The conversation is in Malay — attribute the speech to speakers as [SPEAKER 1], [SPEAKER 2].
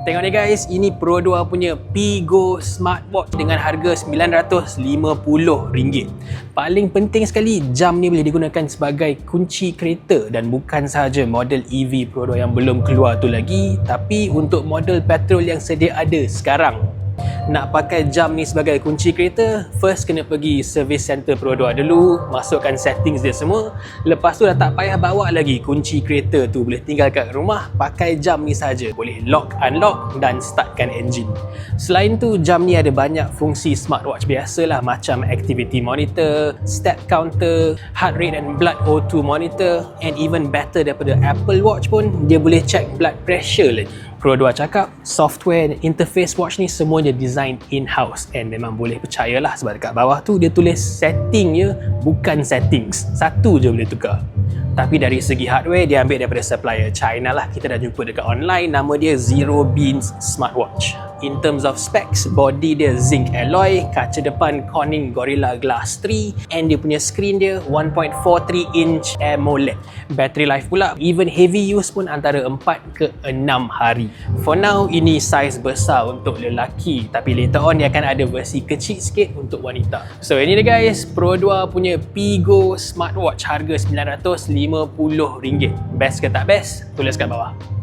[SPEAKER 1] Tengok ni guys, ini Pro 2 punya Pigo Smartwatch dengan harga RM950. Paling penting sekali, jam ni boleh digunakan sebagai kunci kereta dan bukan sahaja model EV Pro 2 yang belum keluar tu lagi, tapi untuk model petrol yang sedia ada sekarang nak pakai jam ni sebagai kunci kereta, first kena pergi service center 2 dulu, masukkan settings dia semua. Lepas tu dah tak payah bawa lagi kunci kereta tu, boleh tinggal kat rumah, pakai jam ni saja. Boleh lock, unlock dan startkan engine. Selain tu, jam ni ada banyak fungsi smartwatch biasalah macam activity monitor, step counter, heart rate and blood O2 monitor and even better daripada Apple Watch pun, dia boleh check blood pressure lagi. Pro 2 cakap software dan interface watch ni semuanya design in-house. And memang boleh percayalah sebab dekat bawah tu dia tulis setting je bukan settings. Satu je boleh tukar. Tapi dari segi hardware dia ambil daripada supplier China lah. Kita dah jumpa dekat online nama dia Zero Beans Smartwatch in terms of specs body dia zinc alloy kaca depan Corning Gorilla Glass 3 and dia punya screen dia 1.43 inch AMOLED. Battery life pula even heavy use pun antara 4 ke 6 hari. For now ini size besar untuk lelaki tapi later on dia akan ada versi kecil sikit untuk wanita. So ini dia guys Pro 2 punya Pigo Smartwatch harga RM950 best ke tak best? Tulis kat bawah